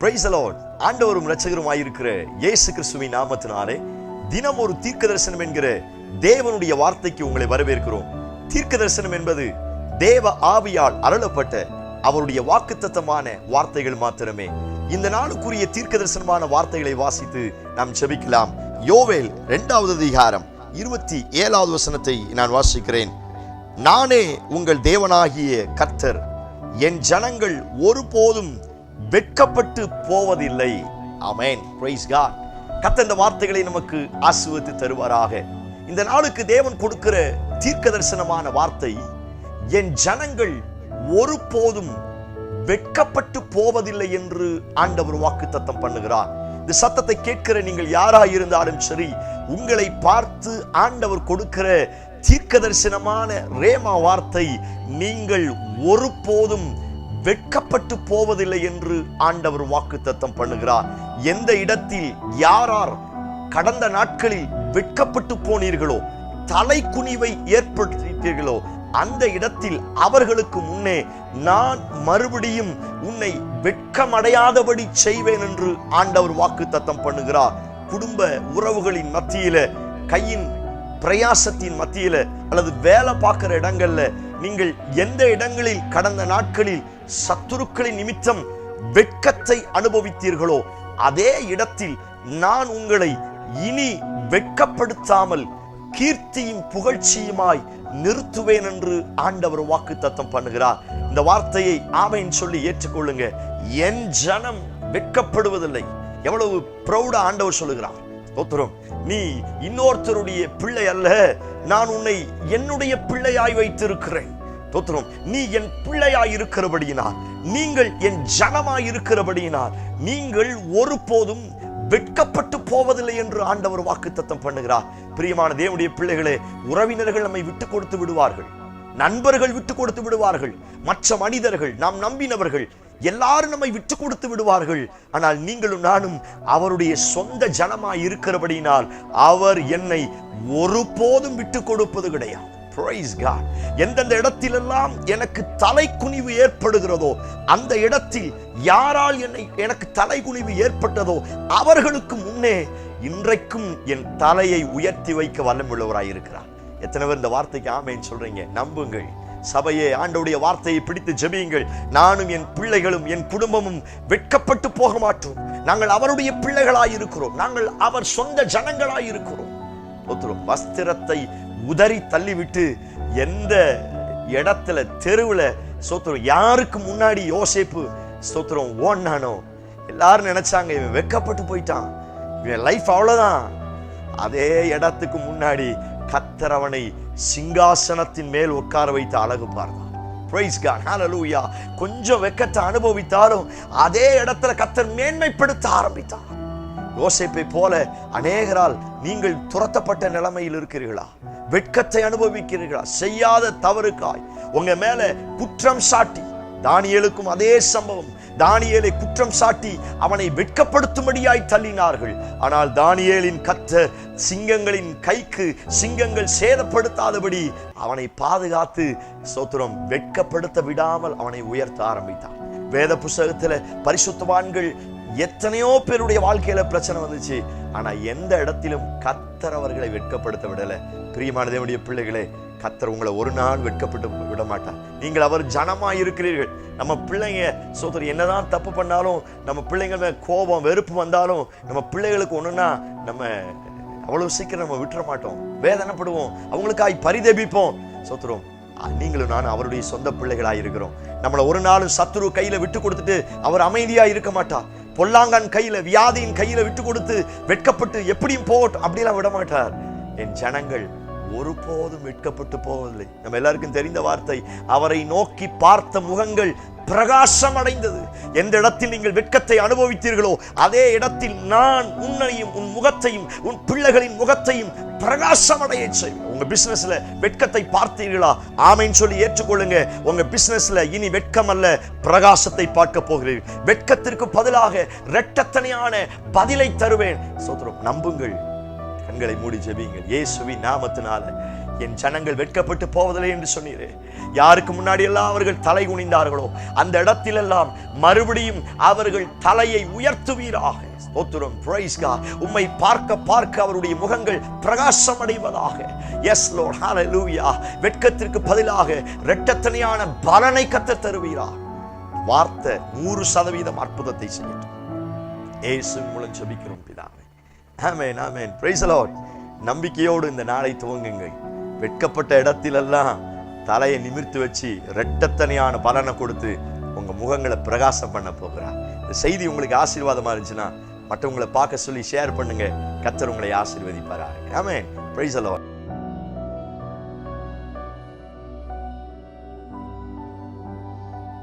Price allot ஆண்டவரும் இரட்சகருமாயிருக்கிற இயேசு கிறிஸ்துவின் நாமத்தினாலே தினம் ஒரு தீர்க்க தரிசனம் என்கிற தேவனுடைய வார்த்தைக்கு உங்களை வரவேற்கிறோம். தீர்க்க தரிசனம் என்பது தேவ ஆவியால் அருளப்பட்ட அவருடைய வாக்குத்தத்தமான வார்த்தைகள் மாத்திரமே. இந்த நாளுக்குரிய தீர்க்க தரிசனமான வார்த்தைகளை வாசித்து நாம் செபிக்கலாம் யோவேல் இரண்டாவது அதிகாரம் இருபத்தி ஏழாவது வசனத்தை நான் வாசிக்கிறேன். நானே உங்கள் தேவனாகிய கர்த்தர் என் ஜனங்கள் ஒருபோதும் வெட்கப்பட்டு போவதில்லை. அமேன் பிரைஸ் காட் இந்த வார்த்தைகளை நமக்கு ஆசிர்வதித்து தருவாராக. இந்த நாளுக்கு தேவன் கொடுக்கிற தீர்க்க தரிசனமான வார்த்தை என் ஜனங்கள் ஒருபோதும் வெட்கப்பட்டு போவதில்லை என்று ஆண்டவர் வாக்கு தத்தம் பண்ணுகிறார். இந்த சத்தத்தை கேட்கிற நீங்கள் யாராய் இருந்தாலும் சரி உங்களை பார்த்து ஆண்டவர் கொடுக்கிற தீர்க்க தரிசனமான ரேமா வார்த்தை நீங்கள் ஒருபோதும் வெட்கப்பட்டு போவதில்லை என்று ஆண்டவர் வாக்கு தத்தம் பண்ணுகிறார். எந்த இடத்தில் யாரார் கடந்த நாட்களில் வெட்கப்பட்டு போனீர்களோ தலை குனிவை ஏற்படுத்தீர்களோ அந்த இடத்தில் அவர்களுக்கு முன்னே நான் மறுபடியும் உன்னை வெட்கமடையாதபடி செய்வேன் என்று ஆண்டவர் வாக்கு தத்தம் பண்ணுகிறார். குடும்ப உறவுகளின் மத்தியில கையின் பிரயாசத்தின் மத்தியில அல்லது வேலை பார்க்கிற இடங்கள்ல நீங்கள் எந்த இடங்களில் கடந்த நாட்களில் சத்துருக்களின் நிமித்தம் வெட்கத்தை அனுபவித்தீர்களோ அதே இடத்தில் நான் உங்களை இனி வெட்கப்படுத்தாமல் கீர்த்தியும் புகழ்ச்சியுமாய் நிறுத்துவேன் என்று ஆண்டவர் வாக்கு தத்தம் பண்ணுகிறார். இந்த வார்த்தையை ஆமைன்னு சொல்லி ஏற்றுக்கொள்ளுங்க. என் ஜனம் வெட்கப்படுவதில்லை. எவ்வளவு ப்ரௌடா ஆண்டவர் சொல்லுகிறார். ஸ்தோத்திரம் நீ இன்னொருத்தருடைய பிள்ளை அல்ல. நான் உன்னை என்னுடைய பிள்ளையாய் வைத்திருக்கிறேன். தோத்திரம். நீ என் பிள்ளையாய் இருக்கிறபடியினால் நீங்கள் என் ஜனமாய் இருக்கிறபடியினால் நீங்கள் ஒருபோதும் வெட்கப்பட்டு போவதில்லை என்று ஆண்டவர் வாக்குத்தத்தம் பண்ணுகிறார். பிரியமான தேவனுடைய பிள்ளைகளே உறவினர்கள் நம்மை விட்டு கொடுத்து விடுவார்கள். நண்பர்கள் விட்டு கொடுத்து விடுவார்கள். மற்ற மனிதர்கள் நாம் நம்பினவர்கள் எல்லாரும் நம்மை விட்டு கொடுத்து விடுவார்கள். ஆனால் நீங்களும் நானும் அவருடைய சொந்த ஜனமாய் இருக்கிறபடியினால் அவர் என்னை ஒருபோதும் விட்டு கொடுப்பது கிடையாது. பிரைஸ் காட் எந்தெந்த இடத்திலெல்லாம் எனக்கு தலைக்குனிவு ஏற்படுகிறதோ அந்த இடத்தில் யாரால் என்னை எனக்கு தலைக்குனிவு ஏற்பட்டதோ அவர்களுக்கு முன்னே இன்றைக்கும் என் தலையை உயர்த்தி வைக்க வல்லமுள்ளவராய் இருக்கிறார். எத்தனை பேர் இந்த வார்த்தைக்கு ஆமைன்னு சொல்றீங்க? நம்புங்கள். சபையே ஆண்டவுடைய வார்த்தையை பிடித்து ஜெபியுங்கள். நானும் என் பிள்ளைகளும் என் குடும்பமும் வெட்கப்பட்டு போக மாட்டோம். நாங்கள் அவருடைய பிள்ளைகளாய் இருக்கிறோம். நாங்கள் அவர் சொந்த ஜனங்களாய் இருக்கிறோம். ஒருத்தரும் வஸ்திரத்தை உதறி தள்ளிவிட்டு எந்த இடத்துல தெருவில் சோத்துறோம் யாருக்கு முன்னாடி யோசேப்பு ஸ்தோத்திரம் ஓடினானோ எல்லாரும் நினைச்சாங்க இவன் வெக்கப்பட்டு போயிட்டான் இவன் லைஃப் அவ்வளோதான் அதே இடத்துக்கு முன்னாடி கத்தர் அவனை சிங்காசனத்தின் மேல் உட்கார வைத்து அழகு பார்த்தான் Praise God. Hallelujah. கொஞ்சம் வெக்கத்தை அனுபவித்தாலும் அதே இடத்துல கத்தர் மேன்மைப்படுத்த ஆரம்பித்தார் யோசைப்பை போல அநேகரால் நீங்கள் துரத்தப்பட்ட நிலைமையில் இருக்கிறீர்களா? வெட்கத்தை அனுபவிக்கிறீர்களா? செய்யாத தவறுக்காய். உங்க மேல குற்றம் சாட்டி தானியலுக்கும் அதே சம்பவம் தானியேலை குற்றம் சாட்டி அவனை வெட்கப்படுத்தும்படியாய் தள்ளினார்கள். ஆனால் தானியேலின் கத்தர் சிங்கங்களின் கைக்கு சிங்கங்கள் சேதப்படுத்தாதபடி அவனை பாதுகாத்து சோத்திரம் வெட்கப்படுத்த விடாமல் அவனை உயர்த்த ஆரம்பித்தான் வேத புஸ்தகத்துல பரிசுத்தவான்கள் எத்தனையோ பேருடைய வாழ்க்கையில பிரச்சனை வந்துச்சு. ஆனா எந்த இடத்திலும் கத்தர் அவர்களை வெட்கப்படுத்த விடல. பிரியமான தேவனுடைய பிள்ளைகளே கத்தர் உங்களை ஒரு நாள் வெட்கப்பட்டு விட மாட்டார் நீங்கள் அவர் ஜனமா இருக்கிறீர்கள். நம்ம பிள்ளைங்க சோதரி என்னதான் தப்பு பண்ணாலும் நம்ம பிள்ளைங்க கோபம் வெறுப்பு வந்தாலும் நம்ம பிள்ளைகளுக்கு ஒண்ணுன்னா நம்ம அவ்வளவு சீக்கிரம் நம்ம விட்டுற மாட்டோம். வேதனைப்படுவோம். அவங்களுக்காய் பரிதபிப்போம். சோத்துறோம் நீங்களும் நான் அவருடைய சொந்த பிள்ளைகளாக இருக்கிறோம். நம்மளை ஒரு நாளும் சத்துரு கையில விட்டு கொடுத்துட்டு அவர் அமைதியா இருக்க மாட்டார் பொல்லாங்கான் கையில வியாதியின் கையில விட்டு கொடுத்து வெட்கப்பட்டு எப்படியும் போகட்டும். அப்படிலாம் விட மாட்டார். என் ஜனங்கள் ஒருபோதும் வெட்கப்பட்டு போவதில்லை. நம்ம எல்லாருக்கும் தெரிந்த வார்த்தை அவரை நோக்கி பார்த்த முகங்கள் பிரகாசம் அடைந்தது. எந்த இடத்தில் நீங்கள் வெட்கத்தை அனுபவித்தீர்களோ அதே இடத்தில் நான் உன்னையும் உன் முகத்தையும் உன் பிள்ளைகளின் முகத்தையும் பிரகாசம் அடைய செய்வேன். உங்க பிசினஸ்ல வெட்கத்தை பார்த்தீர்களா? ஆமைன்னு சொல்லி ஏற்றுக்கொள்ளுங்க. உங்க பிசினஸ்ல இனி வெட்கம் அல்ல பிரகாசத்தை பார்க்க போகிறீர்கள். வெட்கத்திற்கு பதிலாக இரட்டத்தனையான பதிலை தருவேன். சோதரம் நம்புங்கள். கண்களை மூடி ஜெபியுங்கள். இயேசுவி நாமத்தினால என் ஜனங்கள் வெட்கப்பட்டு போவதில்லை என்று சொன்னீரே. யாருக்கு முன்னாடி எல்லாம் அவர்கள் தலை குனிந்தார்களோ அந்த இடத்திலெல்லாம் மறுபடியும் அவர்கள் தலையை உயர்த்துவீராக. ஸ்தோத்திரம் பிரைஸ்கா உம்மை பார்க்க பார்க்க அவருடைய முகங்கள் பிரகாசம் அடைவதாக எஸ் லோட் ஹalleluya வெட்கத்திற்கு பதிலாக இரட்டத்தனையான பலனை கத்த தருவீரா வார்த்தை நூறு சதவீதம் அற்புதத்தை செய்யட்டும். ஏசு மூலம் ஜெபிக்கிறோம் பிதாவே ஆமேன் ஆமேன். பிரைஸ் அலாட் நம்பிக்கையோடு இந்த நாளை துவங்குங்கள். வெட்கப்பட்ட இடத்திலெல்லாம் தலையை நிமிர்த்து வச்சு ரெட்டத்தனையான பலனை கொடுத்து உங்க முகங்களை பிரகாசம் பண்ண போகிறார். இந்த செய்தி உங்களுக்கு ஆசீர்வாதமா இருந்துச்சுன்னா மற்றவங்களை பார்க்க சொல்லி ஷேர் பண்ணுங்க. கத்தர் உங்களை ஆசீர்வதிப்பாராக. ஆமேன் பிரைஸ் அலாட்